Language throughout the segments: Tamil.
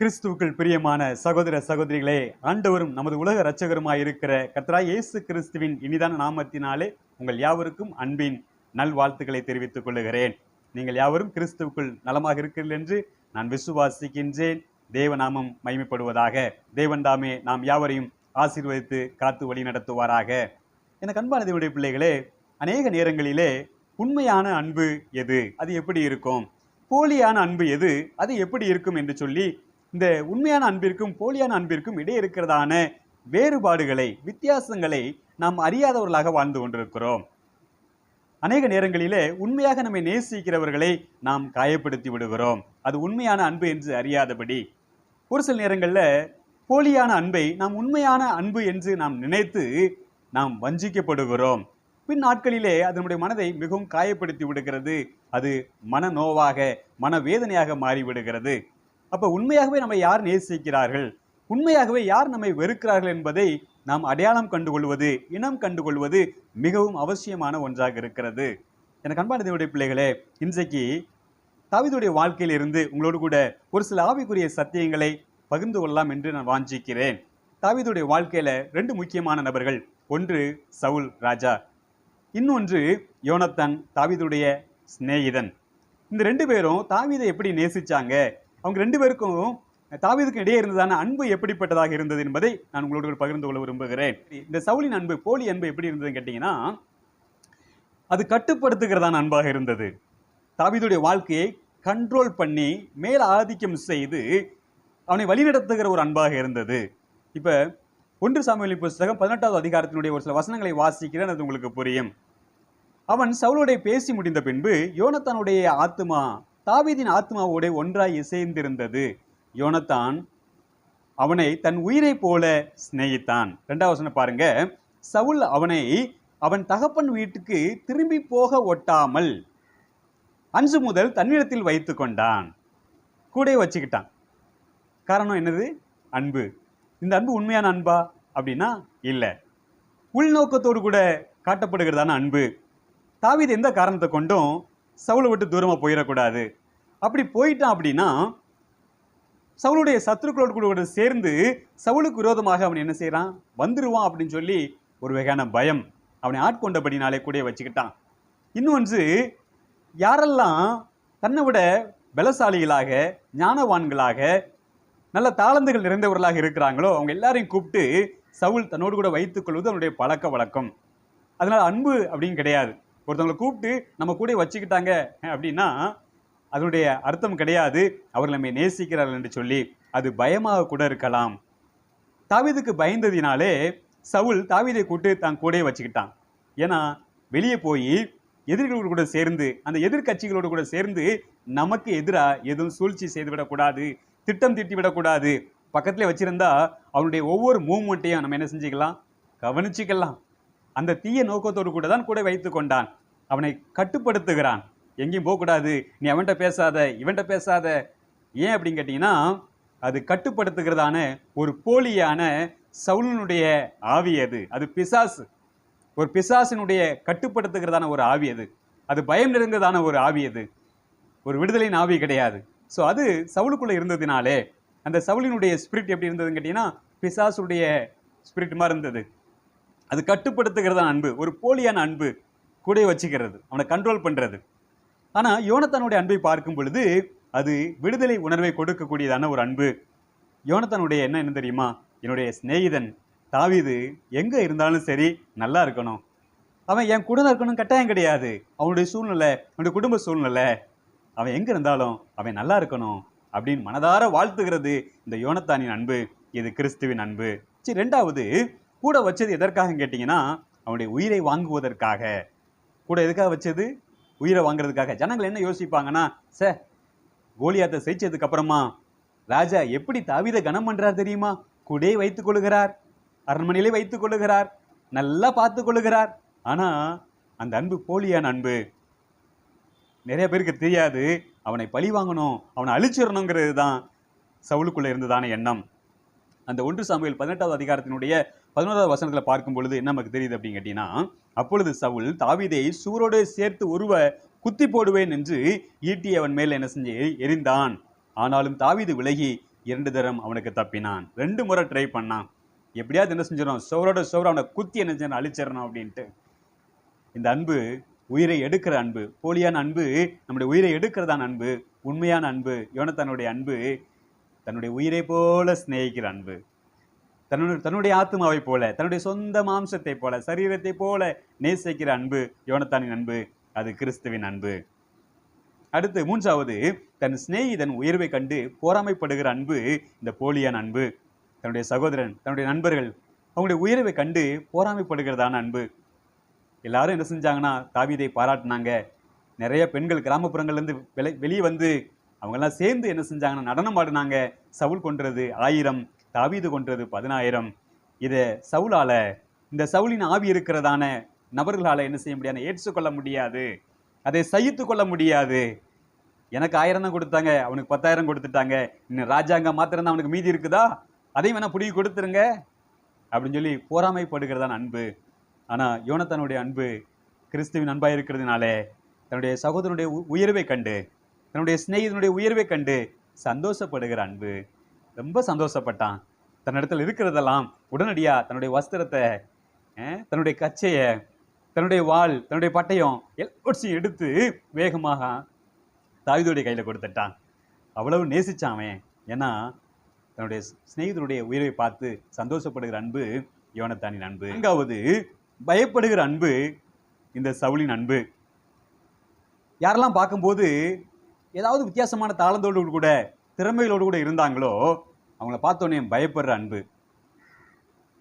கிறிஸ்துவுக்குள் பிரியமான சகோதர சகோதரிகளே ஆண்டவரும் நமது உலக இரட்சகருமாய் இருக்கிற கர்த்தரா இயேசு கிறிஸ்துவின் இனிதான நாமத்தினாலே உங்கள் யாவருக்கும் அன்பின் நல்வாழ்த்துக்களை தெரிவித்துக் கொள்ளுகிறேன். நீங்கள் யாவரும் கிறிஸ்துவுக்குள் நலமாக இருக்கிறீர்கள் என்று நான் விசுவாசிக்கின்றேன். தேவநாமம் மகிமைப்படுவதாக தேவன்தாமே நாம் யாவரையும் ஆசீர்வதித்து காத்து வழி நடத்துவாராக. எனக்கு அன்பான தேவடைய பிள்ளைகளே அநேக நேரங்களிலே உண்மையான அன்பு எது? அது எப்படி இருக்கும்? போலியான அன்பு எது? அது எப்படி இருக்கும் என்று சொல்லி இந்த உண்மையான அன்பிற்கும் போலியான அன்பிற்கும் இடையே இருக்கிறதான வேறுபாடுகளை வித்தியாசங்களை நாம் அறியாதவர்களாக வாழ்ந்து கொண்டிருக்கிறோம். அநேக நேரங்களிலே உண்மையாக நம்மை நேசிக்கிறவர்களை நாம் காயப்படுத்தி விடுகிறோம். அது உண்மையான அன்பு என்று அறியாதபடி. ஒரு சில நேரங்களில் போலியான அன்பை நாம் உண்மையான அன்பு என்று நாம் நினைத்து நாம் வஞ்சிக்கப்படுகிறோம். பின் நாட்களிலே அது நம்முடைய மனதை மிகவும் காயப்படுத்தி விடுகிறது. அது மன நோவாக மன வேதனையாக மாறிவிடுகிறது. அப்போ உண்மையாகவே நம்மை யார் நேசிக்கிறார்கள்? உண்மையாகவே யார் நம்மை வெறுக்கிறார்கள் என்பதை நாம் அடையாளம் கண்டுகொள்வது இனம் கண்டுகொள்வது மிகவும் அவசியமான ஒன்றாக இருக்கிறது. எனக்கு அன்பான தேவனுடைய பிள்ளைகளே இன்றைக்கு தாவிதுடைய வாழ்க்கையில் இருந்து உங்களோடு கூட ஒரு சில ஆவிக்குரிய சத்தியங்களை பகிர்ந்து கொள்ளலாம் என்று நான் வாஞ்சிக்கிறேன். தாவிதுடைய வாழ்க்கையில் ரெண்டு முக்கியமான நபர்கள் ஒன்று சவுல் ராஜா இன்னொன்று யோனத்தன் தாவிதுடைய சிநேகிதன். இந்த ரெண்டு பேரும் தாவிதை எப்படி நேசிச்சாங்க? அவங்க ரெண்டு பேருக்கும் தாவீதுக்கு இடையே இருந்ததான அன்பு எப்படிப்பட்டதாக இருந்தது என்பதை நான் உங்களோடு பகிர்ந்து கொள்ள விரும்புகிறேன். இந்த சவுலின் அன்பு போலி அன்பு எப்படி இருந்ததுன்னு கேட்டிங்கன்னா அது கட்டுப்படுத்துகிறதான அன்பாக இருந்தது. தாவீதுடைய வாழ்க்கையை கண்ட்ரோல் பண்ணி மேல் ஆதிக்கம் செய்து அவனை வழிநடத்துகிற ஒரு அன்பாக இருந்தது. இப்போ ஒன்று சாமுவேலின் புஸ்தகம் பதினெட்டாவது அதிகாரத்தினுடைய ஒரு சில வசனங்களை வாசிக்கிறேன் அது உங்களுக்கு புரியும். அவன் சவுலோடைய பேசி முடிந்த பின்பு யோனத்தானுடைய ஆத்மா தாவீதின் ஆத்மாவோட ஒன்றாய் இசைந்திருந்தது. யோனத்தான் அவனை தன் உயிரை போல சிநேகித்தான். ரெண்டாவது பாருங்க. சவுல் அவனை அவன் தகப்பன் வீட்டுக்கு திரும்பி போக ஒட்டாமல் அன்று முதல் தன்னிடத்தில் வைத்து கொண்டான். கூட வச்சுக்கிட்டான். காரணம் என்னது? அன்பு. இந்த அன்பு உண்மையான அன்பா? அப்படின்னா இல்லை. உள்நோக்கத்தோடு கூட காட்டப்படுகிறதான அன்பு. தாவீது எந்த காரணத்தை கொண்டும் சவுளை விட்டு தூரமாக போயிடக்கூடாது. அப்படி போயிட்டான் அப்படின்னா சவுளுடைய சத்துருக்களோடு கூட சேர்ந்து சவுளுக்கு விரோதமாக அவன் என்ன செய்கிறான் வந்துடுவான் அப்படின்னு சொல்லி ஒரு வகையான பயம் அவனை ஆட்கொண்டபடினாலே கூட வச்சுக்கிட்டான். இன்னொன்று யாரெல்லாம் தன்னை விட பலசாலிகளாக ஞானவான்களாக நல்ல தாளந்துகள் நிறைந்தவர்களாக இருக்கிறாங்களோ அவங்க எல்லாரையும் கூப்பிட்டு சவுல் தன்னோடு கூட வைத்துக் கொள்வது அவனுடைய பழக்க வழக்கம். அதனால் அன்பு அப்படின்னு கிடையாது. ஒருத்தவங்களை கூப்பிட்டு நம்ம கூட வச்சுக்கிட்டாங்க அப்படின்னா அதனுடைய அர்த்தம் கிடையாது. அவர்கள் நம்மை நேசிக்கிறார்கள் என்று சொல்லி அது பயமாக கூட இருக்கலாம். தாவிதுக்கு பயந்ததினாலே சவுல் தாவிதை கூட்டு தான் கூடயே வச்சுக்கிட்டான். ஏன்னா வெளியே போய் எதிரிகளோடு கூட சேர்ந்து அந்த எதிர்க்கட்சிகளோடு கூட சேர்ந்து நமக்கு எதிராக எதுவும் சூழ்ச்சி செய்துவிடக்கூடாது திட்டம் திட்டிவிடக்கூடாது. விடக்கூடாது வச்சுருந்தா அவனுடைய ஒவ்வொரு மூவ்மெண்ட்டையும் நம்ம என்ன செஞ்சுக்கலாம்? கவனிச்சிக்கலாம். அந்த தீய நோக்கத்தோடு கூட தான் கூட வைத்து கொண்டான். அவனை கட்டுப்படுத்துகிறான். எங்கேயும் போகக்கூடாது. நீ அவன்கிட்ட பேசாத இவன்கிட்ட பேசாத. ஏன் அப்படின்னு கேட்டிங்கன்னா அது கட்டுப்படுத்துகிறதான ஒரு போலியான சவுலனுடைய ஆவி அது. அது பிசாசு. ஒரு பிசாசினுடைய கட்டுப்படுத்துகிறதான ஒரு ஆவி அது. அது பயம் நிறைந்ததான ஒரு ஆவி அது. ஒரு விடுதலையின் ஆவி கிடையாது. ஸோ அது சவுளுக்குள்ளே இருந்ததினாலே அந்த சவுலினுடைய ஸ்பிரிட் எப்படி இருந்ததுன்னு கேட்டிங்கன்னா பிசாசுடைய ஸ்பிரிட் மாதிரி இருந்தது. அது கட்டுப்படுத்துகிறதான அன்பு ஒரு போலியான அன்பு கூட வச்சுக்கிறது அவனை கண்ட்ரோல் பண்ணுறது ஆனால் யோனத்தானுடைய அன்பை பார்க்கும் பொழுது அது விடுதலை உணர்வை கொடுக்கக்கூடியதான ஒரு அன்பு. யோனத்தானுடைய என்ன என்ன தெரியுமா? என்னுடைய சிநேகிதன் தாவிது எங்கே இருந்தாலும் சரி நல்லா இருக்கணும். அவன் என் கூட இருக்கணும் கட்டாயம் கிடையாது. அவனுடைய சூழ்நிலை அவனுடைய குடும்ப சூழ்நிலை. அவன் எங்கே இருந்தாலும் அவன் நல்லா இருக்கணும் அப்படின்னு மனதார வாழ்த்துகிறது இந்த யோனத்தானின் அன்பு இது கிறிஸ்துவின் அன்பு. சரி ரெண்டாவது கூட வச்சது எதற்காக கேட்டிங்கன்னா அவனுடைய உயிரை வாங்குவதற்காக. கூட எதுக்காக வச்சது? உயிரை வாங்குறதுக்காக. ஜனங்கள் என்ன யோசிப்பாங்கன்னா சே கோலியாத்தை ஜெயிச்சதுக்கு அப்புறமா ராஜா எப்படி தாவீதை கனம் பண்ணுறார் தெரியுமா? கூடே வைத்துக் கொள்ளுகிறார் அரண்மனையிலே வைத்துக் கொள்ளுகிறார் நல்லா பார்த்து கொள்ளுகிறார். ஆனா அந்த அன்பு போலியான அன்பு நிறைய பேருக்கு தெரியாது. அவனை பழி வாங்கணும் அவனை அழிச்சிடணுங்கிறது தான் சவுளுக்குள்ளே இருந்ததான எண்ணம். அந்த ஒன்று சாமுவேல் பதினெட்டாவது அதிகாரத்தினுடைய பதினோராவது வசனத்துல பார்க்கும் பொழுது என்ன நமக்கு தெரியுது அப்படின்னு கேட்டீங்கன்னா அப்பொழுது சவுல் தாவீதை சூரோடு சேர்த்து உருவ குத்தி போடுவேன் என்று ஈட்டி அவன் மேல் என்ன செஞ்சு எரிந்தான் ஆனாலும் தாவீது விலகி இரண்டு தரம் அவனுக்கு தப்பினான். ரெண்டு முறை ட்ரை பண்ணான். எப்படியாவது என்ன செஞ்சிடும் சோரோட சோறு அவனை குத்தி என்ன செஞ்சிடணும்? அழிச்சிடணும் அப்படின்ட்டு. இந்த அன்பு உயிரை எடுக்கிற அன்பு போலியான அன்பு நம்முடைய உயிரை எடுக்கிறதான அன்பு உண்மையான அன்பு யோனத்தானுடைய அன்பு தன்னுடைய உயிரை போல சிநேகிக்கிற அன்பு. தன்னுடைய தன்னுடைய ஆத்மாவை போல தன்னுடைய சொந்த மாம்சத்தை போல சரீரத்தை போல நேசிக்கிற அன்பு யோனத்தானின் அன்பு அது கிறிஸ்துவின் அன்பு. அடுத்து மூன்றாவது தன் சிநேகிதன் உயர்வை கண்டு போராமைப்படுகிற அன்பு இந்த போலியான அன்பு. தன்னுடைய சகோதரன் தன்னுடைய நண்பர்கள் அவங்களுடைய உயர்வை கண்டு போராமைப்படுகிறதான அன்பு. எல்லாரும் என்ன செஞ்சாங்கன்னா தாவிதை பாராட்டினாங்க. நிறைய பெண்கள் கிராமப்புறங்கள்லேருந்து வெளி வெளியே வந்து அவங்கெல்லாம் சேர்ந்து என்ன செஞ்சாங்கன்னா நடனம் ஆடினாங்க. சவுல் கொன்றது ஆயிரம் தாவீது கொன்றது பதினாயிரம். இதை சவுலால இந்த சவுலின் ஆவி இருக்கிறதான நபர்களால் என்ன செய்ய முடியாது? ஏற்றுக்கொள்ள முடியாது. அதை சகித்து கொள்ள முடியாது. எனக்கு ஆயிரம் தான் கொடுத்தாங்க அவனுக்கு பத்தாயிரம் கொடுத்துட்டாங்க. இன்னும் ராஜாங்க மாத்திரம் தான் அவனுக்கு மீதி இருக்குதா? அதையும் வேணா பிடிங்கி கொடுத்துருங்க. அப்படின்னு சொல்லி போராமைப்படுகிறதான அன்பு. ஆனால் யோனத்தனுடைய அன்பு கிறிஸ்துவின் அன்பாக இருக்கிறதுனாலே தன்னுடைய சகோதரனுடைய உ- உயர்வை கண்டு தன்னுடைய சிநேகிதனுடைய உயர்வை கண்டு சந்தோஷப்படுகிற அன்பு. ரொம்ப சந்தோஷப்பட்டான். தன்னிடத்தில் இருக்கிறதெல்லாம் உடனடியாக தன்னுடைய வஸ்திரத்தை தன்னுடைய கச்சையை தன்னுடைய வாள் தன்னுடைய பட்டயம் எல்லாத்தையும் எடுத்து வேகமாக தாயுதோடைய கையில் கொடுத்துட்டான். அவ்வளவு நேசிச்சான் அவன். ஏன்னா தன்னுடைய சிநேகிதனுடைய உயிரை பார்த்து சந்தோஷப்படுகிற அன்பு யோனத்தானின் அன்பு. நான்காவது பயப்படுகிற அன்பு இந்த சவுளின் அன்பு. யாரெல்லாம் பார்க்கும்போது ஏதாவது வித்தியாசமான தாளந்தோடு கூட திறமைகளோடு கூட இருந்தாங்களோ அவங்கள பார்த்தோன்னே பயப்படுற அன்பு.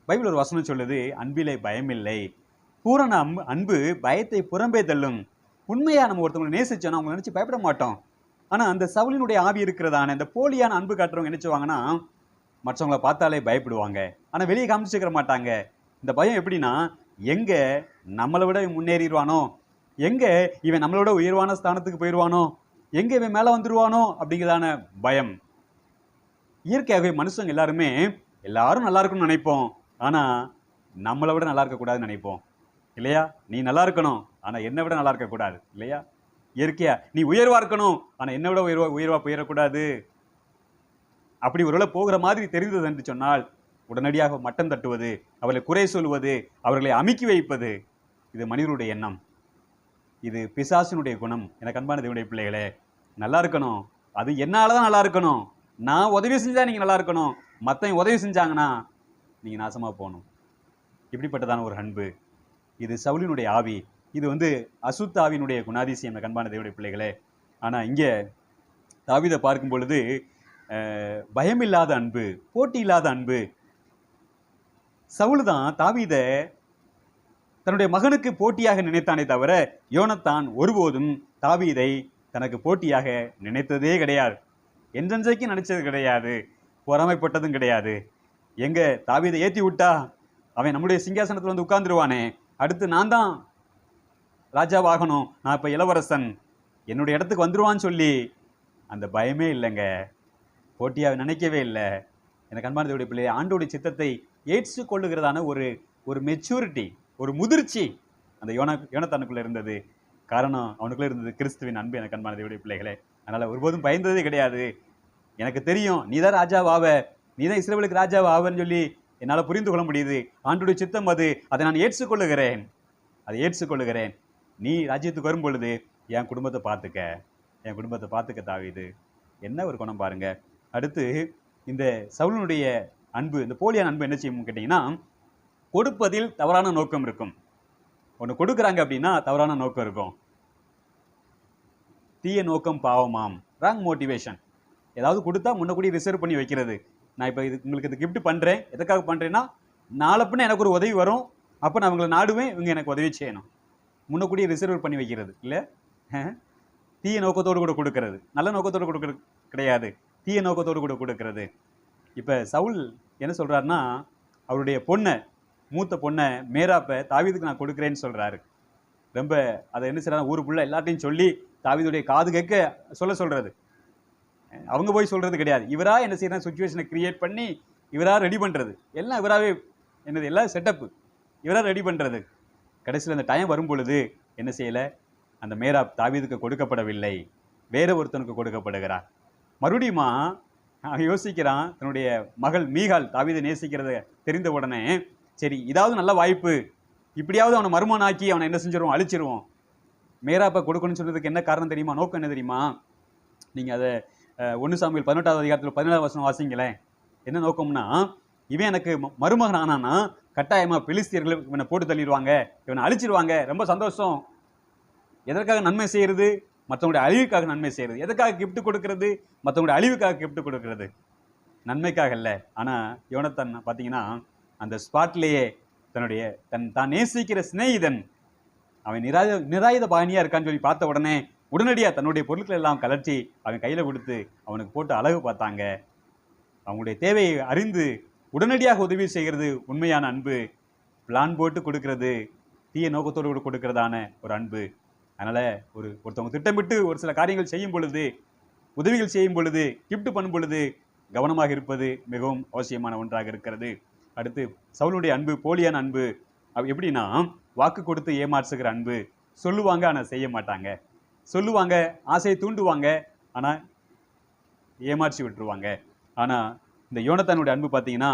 பைபிள் ஒரு வசனம் சொல்லுது அன்பிலே பயமில்லை. பூரண அன்பு அன்பு பயத்தை புறம்பே தள்ளும். உண்மையாக நம்ம ஒருத்தவங்களை நேசிச்சோன்னா அவங்க நினச்சி பயப்பட மாட்டோம். ஆனால் அந்த சவுலினுடைய ஆவி இருக்கிறதான இந்த போலியான அன்பு காட்டுறவங்க நினைச்சுவாங்கன்னா மற்றவங்கள பார்த்தாலே பயப்படுவாங்க. ஆனால் வெளியே காமிச்சிக்கிற மாட்டாங்க. இந்த பயம் எப்படின்னா எங்கே நம்மளை விட முன்னேறிடுவானோ? எங்கே இவன் நம்மளோட உயர்வான ஸ்தானத்துக்கு போயிடுவானோ? எங்கே இவன் மேலே வந்துடுவானோ அப்படிங்கிறதான பயம். இயற்கையாகவே மனுஷங்க எல்லாருமே எல்லாரும் நல்லா இருக்கணும்னு நினைப்போம். ஆனால் நம்மளை விட நல்லா இருக்கக்கூடாதுன்னு நினைப்போம். இல்லையா? நீ நல்லா இருக்கணும் ஆனால் என்னை விட நல்லா இருக்கக்கூடாது. இல்லையா? இயற்கையா நீ உயர்வாக இருக்கணும் ஆனால் என்னை விட உயர்வா உயர்வாக போயிடக்கூடாது. அப்படி ஒருவேளை போகிற மாதிரி தெரிந்தது என்று சொன்னால் உடனடியாக மட்டம் தட்டுவது அவர்களை குறை சொல்வது அவர்களை அமுக்கி வைப்பது இது மனிதனுடைய எண்ணம். இது பிசாசினுடைய குணம். எனக்கு அன்பான தேவனுடைய பிள்ளைகளே நல்லா இருக்கணும். அது என்னால் தான் நல்லா இருக்கணும். நான் உதவி செஞ்சால் நீங்கள் நல்லா இருக்கணும். மற்றவங்க உதவி செஞ்சாங்கன்னா நீங்கள் நாசமாக போகணும். இப்படிப்பட்டதான ஒரு அன்பு. இது சவுலினுடைய ஆவி. இது வந்து அசுத்தாவினுடைய குணாதிசயம் இந்த கண்பான தேவடைய பிள்ளைகளே. ஆனால் இங்கே தாவிதை பார்க்கும் பொழுது பயமில்லாத அன்பு போட்டி இல்லாத அன்பு. சவுல் தான் தாவித தன்னுடைய மகனுக்கு போட்டியாக நினைத்தானே தவிர யோனத்தான் ஒருபோதும் தாவீதை தனக்கு போட்டியாக நினைத்ததே கிடையாது. என்றென்றைக்கு நினச்சது கிடையாது. பொறாமைப்பட்டதும் கிடையாது. எங்கே தாவீதை ஏற்றி விட்டா அவன் நம்முடைய சிங்காசனத்தில் வந்து உட்கார்ந்துருவானே. அடுத்து நான் தான் ராஜாவாகணும். நான் இப்போ இளவரசன். என்னுடைய இடத்துக்கு வந்துடுவான்னு சொல்லி அந்த பயமே இல்லைங்க. போட்டியாக நினைக்கவே இல்லை. எனக்கு அன்பான தேவனுடைய பிள்ளை ஆண்டோடைய சித்தத்தை ஏற்றுக் கொள்ளுகிறதான ஒரு ஒரு மெச்சூரிட்டி ஒரு முதிர்ச்சி அந்த யோன யோனத்தானுக்குள்ளே இருந்தது. காரணம் அவனுக்குள்ளே இருந்தது கிறிஸ்துவின் அன்பு எனக்கு அன்பான பிள்ளைகளே. அதனால் ஒருபோதும் பயந்ததே கிடையாது. எனக்கு தெரியும் நீதான் ராஜாவாவ நீதான் இஸ்ரேலுக்கு ராஜாவா ஆவன்னு சொல்லி என்னால் புரிந்து கொள்ள முடியுது. ஆண்டுடைய சித்தம் அது. அதை நான் ஏற்றுக்கொள்ளுகிறேன். அதை ஏற்றுக்கொள்ளுகிறேன். நீ ராஜ்யத்துக்கு வரும் பொழுது என் குடும்பத்தை பார்த்துக்க. என் குடும்பத்தை பார்த்துக்க தாவிது. என்ன ஒரு குணம் பாருங்க. அடுத்து இந்த சவுலனுடைய அன்பு இந்த போலியான அன்பு என்ன செய்யும் கேட்டிங்கன்னா கொடுப்பதில் தவறான நோக்கம் இருக்கும். ஒன்று கொடுக்குறாங்க அப்படின்னா தவறான நோக்கம் இருக்கும். தீய நோக்கம் பாவமாம். ராங் மோட்டிவேஷன் ஏதாவது கொடுத்தா முன்னக்கூடி ரிசர்வ் பண்ணி வைக்கிறது. நான் இப்போ இது உங்களுக்கு இது கிஃப்ட் பண்ணுறேன் எதுக்காக பண்ணுறேன்னா நாளை பின்ன எனக்கு ஒரு உதவி வரும். அப்போ நான் உங்களை நாடுவேன். இவங்க எனக்கு உதவி செய்யணும். முன்னக்கூடியே ரிசர்வ் பண்ணி வைக்கிறது. இல்லை? தீய நோக்கத்தோடு கூட கொடுக்கறது. நல்ல நோக்கத்தோடு கொடுக்கறது கிடையாது. தீய நோக்கத்தோடு கூட கொடுக்கறது. இப்போ சவுல் என்ன சொல்கிறாருன்னா அவருடைய பொண்ணை மூத்த பொண்ணை மேராப்பை தாவீதுக்கு நான் கொடுக்குறேன்னு சொல்கிறாரு ரொம்ப அதை என்ன செய்யறாங்க ஊருக்குள்ளே எல்லாத்தையும் சொல்லி தாவீதுடைய காது கேட்க சொல்ல சொல்கிறது அவங்க போய் சொல்கிறது கிடையாது. இவராக என்ன செய்யறாங்க சுச்சுவேஷனை கிரியேட் பண்ணி இவராக ரெடி பண்ணுறது எல்லாம் இவராவே என்னது? எல்லாம் செட்டப் இவராக ரெடி பண்ணுறது கடைசியில் அந்த டைம் வரும் பொழுது என்ன செய்யலை? அந்த மேராப் தாவீதுக்கு கொடுக்கப்படவில்லை. வேற ஒருத்தனுக்கு கொடுக்கப்படுகிறார். மறுபடியுமா அவன் யோசிக்கிறான் தன்னுடைய மகள் மீகால் தாவீதை நேசிக்கிறத தெரிந்த உடனே சரி இதாவது நல்ல வாய்ப்பு. இப்படியாவது அவனை மருமனாக்கி அவனை என்ன செஞ்சிருவோம்? அழிச்சிருவோம். மேராப்பை கொடுக்கணும்னு சொன்னதுக்கு என்ன காரணம் தெரியுமா? நோக்கம் என்ன தெரியுமா? நீங்கள் அதை ஒன்று சாமியில் பதினெட்டாவது அதிகாரத்தில் பதினேழாவது வருஷம் வாசிங்களேன். என்ன நோக்கம்னா இவன் எனக்கு ம- மருமகன் ஆனானா கட்டாயமாக பெலிஸ்தியர்கள் இவனை போட்டு தள்ளிடுவாங்க இவனை அழிச்சிருவாங்க. ரொம்ப சந்தோஷம். எதற்காக நன்மை செய்கிறது மற்றவங்களுடைய அழிவுக்காக நன்மை செய்கிறது எதற்காக கிஃப்ட் கொடுக்கறது? மற்றவங்களுடைய அழிவுக்காக கிஃப்ட் கொடுக்கறது. நன்மைக்காக இல்லை. ஆனா யோனத்தன் பார்த்தீங்கன்னா அந்த ஸ்பாட்லேயே தன்னுடைய தன் தான் நேசிக்கிற சிநேகிதன் அவன் நிராய நிராயுத பாணியாக இருக்கான்னு சொல்லி பார்த்த உடனே உடனடியாக தன்னுடைய பொருட்கள் எல்லாம் கலர்ச்சி அவன் கையில் கொடுத்து அவனுக்கு போட்டு அழகு பார்த்தாங்க. அவங்களுடைய தேவையை அறிந்து உடனடியாக உதவி செய்கிறது உண்மையான அன்பு. பிளான் போட்டு கொடுக்கறது தீய நோக்கத்தோடு கூட கொடுக்கறதான ஒரு அன்பு. அதனால் ஒரு ஒருத்தவங்க திட்டமிட்டு ஒரு சில காரியங்கள் செய்யும் பொழுது உதவிகள் செய்யும் பொழுது கிஃப்ட் பண்ணும் பொழுது கவனமாக இருப்பது மிகவும் அவசியமான ஒன்றாக இருக்கிறது. அடுத்து சவுளுடைய அன்பு போலியான அன்பு. எப்படின்னா வாக்கு கொடுத்து ஏமாற்றுகிற அன்பு. சொல்லுவாங்க ஆனால் செய்ய மாட்டாங்க. சொல்லுவாங்க ஆசையை தூண்டுவாங்க ஆனால் ஏமாற்றி விட்டுருவாங்க. ஆனால் இந்த யோனத்தானுடைய அன்பு பார்த்தீங்கன்னா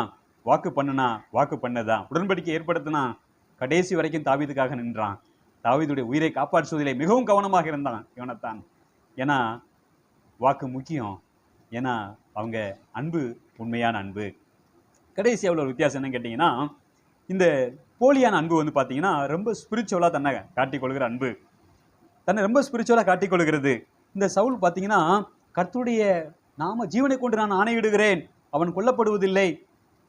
வாக்கு பண்ணுனா வாக்கு பண்ணதான் உடன்படிக்கை ஏற்படுத்தினா கடைசி வரைக்கும் தாவீதுக்காக நின்றான். தாவீதுடைய உயிரை காப்பாற்றுவதிலே மிகவும் கவனமாக இருந்தான் யோனத்தான். ஏன்னா வாக்கு முக்கியம். ஏன்னா அவங்க அன்பு உண்மையான அன்பு. கடைசி எவ்வளோ வித்தியாசம் என்னன்னு கேட்டிங்கன்னா இந்த போலியான அன்பு வந்து பார்த்தீங்கன்னா ரொம்ப ஸ்பிரிச்சுவலாக தன்னை காட்டிக்கொள்கிற அன்பு. தன்னை ரொம்ப ஸ்பிரிச்சுவலாக காட்டிக்கொள்கிறது. இந்த சவுல் பார்த்தீங்கன்னா கர்த்துடைய நாம ஜீவனை கொண்டு நான் ஆணையிடுகிறேன் அவன் கொல்லப்படுவதில்லை.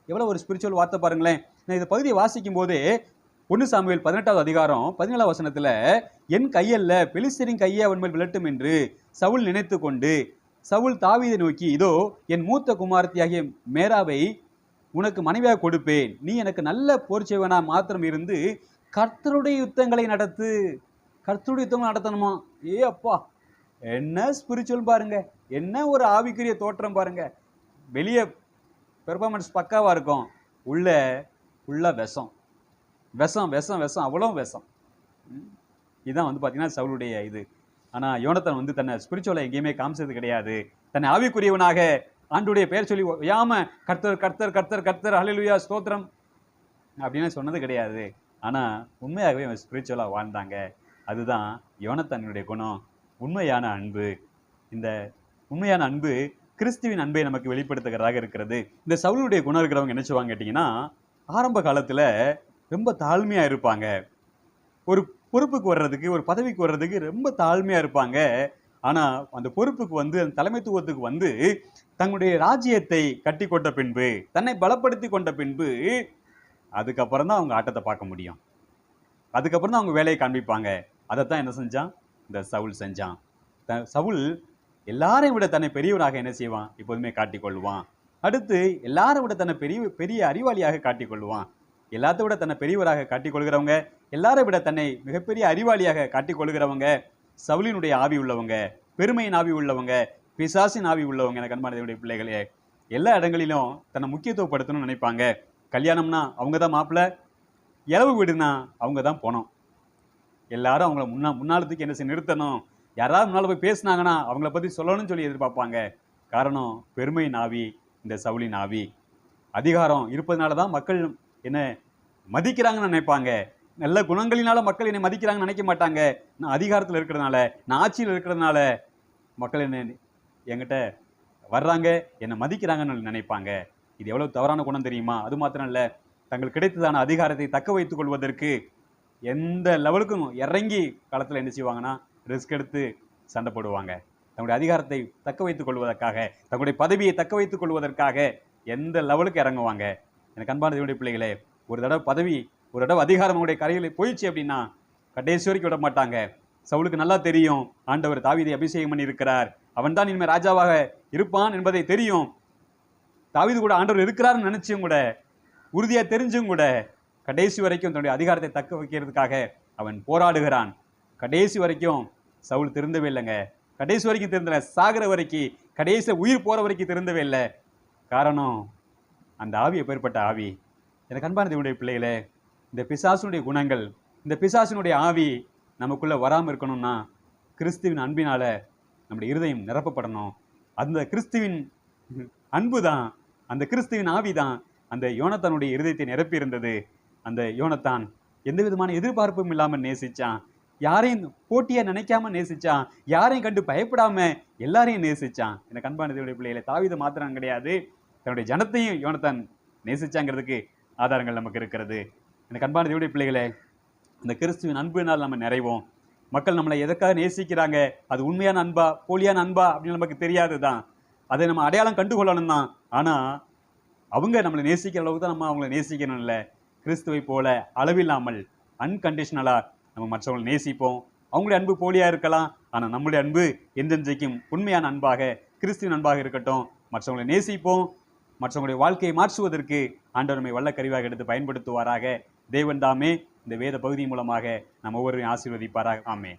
எவ்வளோ ஒரு ஸ்பிரிச்சுவல் வார்த்தை பாருங்களேன். நான் இந்த பகுதியை வாசிக்கும் போதே ஒன்று சாமியல் பதினெட்டாவது அதிகாரம் பதினேழாம் வசனத்தில் என் கையல்ல பெலிஸ்தரின் கையை அவன் மேல் விளட்டும் என்று சவுல் நினைத்து கொண்டு சவுல் தாவீதை நோக்கி இதோ என் மூத்த குமாரத்தியாகிய மேராவை உனக்கு மனைவியாக கொடுப்பேன். நீ எனக்கு நல்ல போர்ச்சேவனா மாத்திரம் இருந்து கர்த்தருடைய யுத்தங்களை நடத்து. கர்த்தருடைய யுத்தங்களை நடத்தணுமா? ஏ அப்பா என்ன ஸ்பிரிச்சுவல் பாருங்க. என்ன ஒரு ஆவிக்குரிய தோற்றம் பாருங்க. வெளியே பெர்ஃபார்மன்ஸ் பக்காவாக இருக்கும். உள்ள உள்ள விஷம். விஷம் விஷம் விஷம். அவ்வளோ விஷம். இதுதான் வந்து பார்த்தீங்கன்னா சவுளுடைய இது. ஆனால் யோனத்தன் வந்து தன்னை ஸ்பிரிச்சுவலை எங்கேயுமே காமிச்சது கிடையாது. தன்னை ஆவிக்குரியவனாக ஆண்டுடைய பெயர் சொல்லி ஒய்யாம கர்த்தர் கர்த்தர் கர்த்தர் கர்த்தர் ஹalleluya ஸ்தோத்திரம். அப்படின்னு சொன்னது கிடையாது. ஆனால் உண்மையாகவே அவன் ஸ்பிரிச்சுவலாக வாழ்ந்தாங்க. அதுதான் யோனத்தானுடைய குணம். உண்மையான அன்பு. இந்த உண்மையான அன்பு கிறிஸ்துவின் அன்பை நமக்கு வெளிப்படுத்துகிறதாக இருக்கிறது. இந்த சவுளுடைய குணம் இருக்கிறவங்க என்ன செய்வாங்க கேட்டிங்கன்னா ஆரம்ப காலத்தில் ரொம்ப தாழ்மையாக இருப்பாங்க. ஒரு பொறுப்புக்கு வர்றதுக்கு ஒரு பதவிக்கு வர்றதுக்கு ரொம்ப தாழ்மையாக இருப்பாங்க. ஆனால் அந்த பொறுப்புக்கு வந்து அந்த தலைமைத்துவத்துக்கு வந்து தங்களுடைய ராஜ்யத்தை கட்டி கொண்ட பின்பு தன்னை பலப்படுத்தி கொண்ட பின்பு அதுக்கப்புறம் தான் அவங்க ஆட்டத்தை பார்க்க முடியும். அதுக்கப்புறம் தான் அவங்க வேலையை காண்பிப்பாங்க. அதைத்தான் என்ன செஞ்சான்? இந்த சவுல் செஞ்சான். த- சவுல் எல்லாரையும் விட தன்னை பெரியவனாக என்ன செய்வான்? எப்போதுமே காட்டிக்கொள்வான். அடுத்து எல்லாரை விட தன்னை பெரிய பெரிய அறிவாளியாக காட்டிக்கொள்வான். எல்லாத்த விட தன்னை பெரியவராக காட்டிக்கொள்கிறவங்க எல்லாரை விட தன்னை மிகப்பெரிய அறிவாளியாக காட்டிக்கொள்கிறவங்க சவுலினுடைய ஆவி உள்ளவங்க பெருமையின் ஆவி உள்ளவங்க பிசாசின் ஆவி உள்ளவங்க எனக்கு அன்பானதையுடைய பிள்ளைகளே எல்லா இடங்களிலும் தன்னை முக்கியத்துவப்படுத்தணும்னு நினைப்பாங்க. கல்யாணம்னா அவங்க தான் மாப்பிள்ளை இளவு வீடுனா அவங்க தான் போனோம். எல்லாரும் அவங்கள முன்னா முன்னாலத்துக்கு என்ன செய்ய நிறுத்தணும். யாராவது முன்னால் போய் பேசுனாங்கன்னா அவங்கள பற்றி சொல்லணும்னு சொல்லி எதிர்பார்ப்பாங்க. காரணம் பெருமை நாவி இந்த சவுளி நாவி. அதிகாரம் இருப்பதனால தான் மக்கள் என்ன மதிக்கிறாங்கன்னு நினைப்பாங்க. நல்ல குணங்களினால மக்கள் என்னை மதிக்கிறாங்கன்னு நினைக்க மாட்டாங்க. நான் அதிகாரத்தில் இருக்கிறதுனால நான் ஆட்சியில் இருக்கிறதுனால மக்கள் என்ன என்கிட்ட வர்றாங்க என்னை மதிக்கிறாங்கன்னு நினைப்பாங்க. இது எவ்வளோ தவறான குணம் தெரியுமா? அது மாத்திரம் இல்லை தங்கள் கிடைத்ததான அதிகாரத்தை தக்க வைத்துக் கொள்வதற்கு எந்த லெவலுக்கும் இறங்கி களத்தில் என்ன செய்வாங்கன்னா ரிஸ்க் எடுத்து சண்டை போடுவாங்க. தங்களுடைய அதிகாரத்தை தக்க வைத்துக் கொள்வதற்காக தங்களுடைய பதவியை தக்க வைத்துக் கொள்வதற்காக எந்த லெவலுக்கு இறங்குவாங்க? எனக்கு அன்பான தேவடைய பிள்ளைகளே ஒரு தடவை பதவி ஒரு தடவை அதிகாரம் அவங்களுடைய கரையில் போயிடுச்சு அப்படின்னா கடைசி வரைக்கும் விட மாட்டாங்க. சவுளுக்கு நல்லா தெரியும் ஆண்டவர் தாவிதை அபிஷேகம் பண்ணி இருக்கிறார் அவன் தான் இனிமேல் ராஜாவாக இருப்பான் என்பதை தெரியும். தாவீது கூட ஆண்டவர் இருக்கிறார்னு நினச்சும் கூட உறுதியாக தெரிஞ்சும் கூட கடைசி வரைக்கும் தன்னுடைய அதிகாரத்தை தக்க வைக்கிறதுக்காக அவன் போராடுகிறான். கடைசி வரைக்கும் சவுல் திருந்தவே இல்லைங்க. கடைசி வரைக்கும் திருந்தல சாகிற வரைக்கும் கடைசி உயிர் போகிற வரைக்கும் திருந்தவே இல்லை. காரணம் அந்த ஆவி எப்பேற்பட்ட ஆவி? எனக்கு அன்பான தேவனுடைய பிள்ளைகளே இந்த பிசாசுனுடைய குணங்கள் இந்த பிசாசினுடைய ஆவி நமக்குள்ளே வராமல் இருக்கணும்னா கிறிஸ்துவின் அன்பினால் நம்முடைய இருதயம் நிரப்பப்படணும். அந்த கிறிஸ்துவின் அன்பு தான் அந்த கிறிஸ்துவின் ஆவி தான் அந்த யோனத்தனுடைய இருதயத்தை நிரப்பி இருந்தது அந்த யோனத்தான் எந்த விதமான எதிர்பார்ப்பும் இல்லாமல் நேசிச்சான். யாரையும் போட்டியா நினைக்காம நேசிச்சான். யாரையும் கண்டு பயப்படாம எல்லாரையும் நேசிச்சான். இந்த அன்பான பிள்ளைகளை தாவீது மாத்திரம் கிடையாது. தன்னுடைய ஜனத்தையும் யோனத்தான் நேசிச்சாங்கிறதுக்கு ஆதாரங்கள் நமக்கு இருக்கிறது. இந்த அன்பான தேவடைய பிள்ளைகளே அந்த கிறிஸ்துவின் அன்பினால் நம்ம நிறைவோம். மக்கள் நம்மளை எதற்காக நேசிக்கிறாங்க? அது உண்மையான அன்பா போலியான அன்பா அப்படின்னு நமக்கு தெரியாது தான் அதை நம்ம அடையாளம் கண்டுகொள்ளணும் தான் ஆனால் அவங்க நம்மளை நேசிக்கிற அளவுக்கு தான் நம்ம அவங்கள நேசிக்கணும் இல்லை கிறிஸ்துவை போல அளவில்லாமல் அன்கண்டிஷனலா நம்ம மற்றவங்களை நேசிப்போம். அவங்களுடைய அன்பு போலியாக இருக்கலாம். ஆனால் நம்முடைய அன்பு என்றென்றைக்கும் உண்மையான அன்பாக கிறிஸ்துவின் அன்பாக இருக்கட்டும். மற்றவங்களை நேசிப்போம். மற்றவங்களுடைய வாழ்க்கையை மாற்றுவதற்கு ஆண்டவர் நம்மை வல்ல கருவியாக எடுத்து பயன்படுத்துவாராக. தேவன் தாமே இந்த வேத பகுதி மூலமாக நம்ம ஒவ்வொருவரையும் ஆசீர்வதிப்பாராக. ஆமே